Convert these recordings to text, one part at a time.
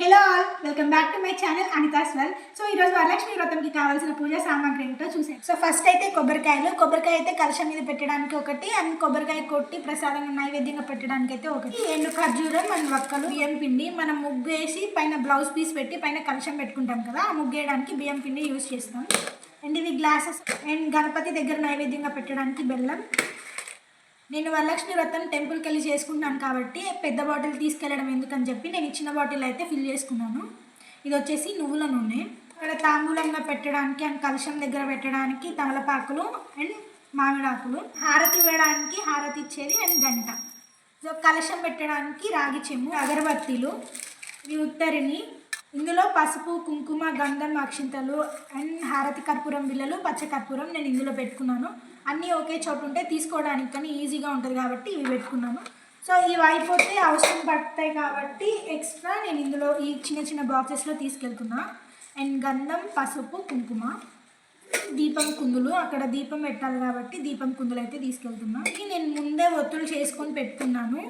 Hello all welcome back to my channel Anitha's well so ఈరోజు వరలక్ష్మి వ్రతంకి కావాల్సిన పూజ సామాగ్రి ఏంటో చూసాం సో ఫస్ట్ అయితే కొబ్బరికాయలు. కొబ్బరికాయ అయితే కలశం మీద పెట్టడానికి ఒకటి అండ్ కొబ్బరికాయ కొట్టి ప్రసాదంగా నైవేద్యంగా పెట్టడానికి అయితే ఒకటి ఎండు ఖర్జూరం మన వక్కలు బియ్యం పిండి మనం ముగ్గు వేసి పైన బ్లౌజ్ పీస్ పెట్టి పైన కలశం పెట్టుకుంటాం కదా ఆ ముగ్గు వేయడానికి బియ్యం పిండి యూస్ చేస్తాం. అండ్ ఇవి గ్లాసెస్. అండ్ గణపతి దగ్గర నైవేద్యంగా పెట్టడానికి బెల్లం. నేను వరలక్ష్మి వ్రతం టెంపుల్కి వెళ్ళి చేసుకుంటాను కాబట్టి పెద్ద బాటిల్ తీసుకెళ్ళడం ఎందుకని చెప్పి నేను ఇచ్చిన బాటిల్ అయితే ఫిల్ చేసుకున్నాను. ఇది వచ్చేసి నువ్వుల నూనె. ఇక్కడ తాంబూలంగా పెట్టడానికి అండ్ కలుషం దగ్గర పెట్టడానికి తమలపాకులు అండ్ మామిడాకులు. హారతి వేయడానికి హారతి ఇచ్చేది అండ్ గంట. సో కలశం పెట్టడానికి రాగి చెమ్ము అగరబత్తీలు ఇవి ఉత్తరిని ఇందులో పసుపు కుంకుమ గంధం అక్షింతలు అండ్ హారతి కర్పూరం బిళ్ళలు పచ్చ కర్పూరం నేను ఇందులో పెట్టుకున్నాను. అన్నీ ఒకే చోటు ఉంటే తీసుకోవడానికి కానీ ఈజీగా ఉంటుంది కాబట్టి ఇవి పెట్టుకున్నాను. సో ఇవి అయిపోతే అవసరం పడతాయి కాబట్టి ఎక్స్ట్రా నేను ఇందులో ఈ చిన్న చిన్న బాక్సెస్లో తీసుకెళ్తున్నా. అండ్ గంధం పసుపు కుంకుమ దీపం కుందులు. అక్కడ దీపం పెట్టాలి కాబట్టి దీపం కుందులు అయితే తీసుకెళ్తున్నా. నేను ముందే ఒత్తులు చేసుకొని పెట్టుకున్నాను.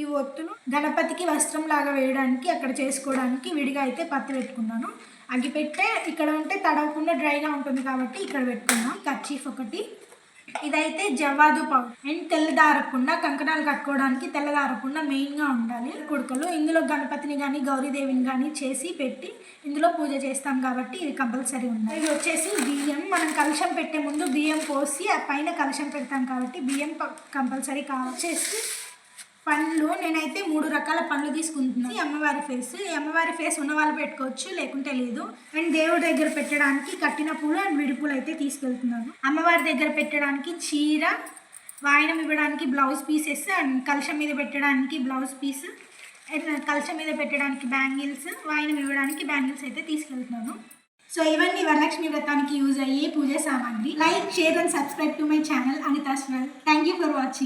ఈ ఒత్తును గణపతికి వస్త్రం లాగా వేయడానికి అక్కడ చేసుకోవడానికి విడిగా అయితే పత్తి పెట్టుకున్నాను. అగ్గి పెట్టే ఇక్కడ ఉంటే తడవకుండా డ్రైగా ఉంటుంది కాబట్టి ఇక్కడ పెట్టుకున్నాం. కర్చీఫ్ ఒకటి. ఇదైతే జవాదు పౌడర్. అండ్ తెల్లదారకుండా కంకణాలు కట్టుకోవడానికి తెల్లదారకుండా మెయిన్గా ఉండాలి. కుడుకలు. ఇందులో గణపతిని కానీ గౌరీదేవిని కానీ చేసి పెట్టి ఇందులో పూజ చేస్తాం కాబట్టి ఇవి కంపల్సరీ ఉన్నాయి ఇది వచ్చేసి బియ్యం. మనం కలుషం పెట్టే ముందు బియ్యం పోసి ఆ పైన కలుషం పెడతాం కాబట్టి బియ్యం కంపల్సరీ కావచ్చేసి పండ్లు నేనైతే మూడు రకాల పండ్లు తీసుకుంటున్నాను ఈ అమ్మవారి ఫేస్. ఈ అమ్మవారి ఫేస్ ఉన్న వాళ్ళు పెట్టుకోవచ్చు లేకుంటే లేదు. అండ్ దేవుడి దగ్గర పెట్టడానికి కట్టిన పూలు అండ్ విడి పూలు అయితే తీసుకెళ్తున్నాను. అమ్మవారి దగ్గర పెట్టడానికి చీర వాయనం ఇవ్వడానికి బ్లౌజ్ పీసెస్ అండ్ కలశం మీద పెట్టడానికి బ్లౌజ్ పీస్ అండ్ కలశం మీద పెట్టడానికి బ్యాంగిల్స్ వాయనం ఇవ్వడానికి బ్యాంగిల్స్ అయితే తీసుకెళ్తున్నాను. సో ఇవన్నీ వరలక్ష్మి వ్రతానికి యూజ్ అయ్యే పూజ సామాగ్రి. Like share and subscribe to my channel అని well thank you for watching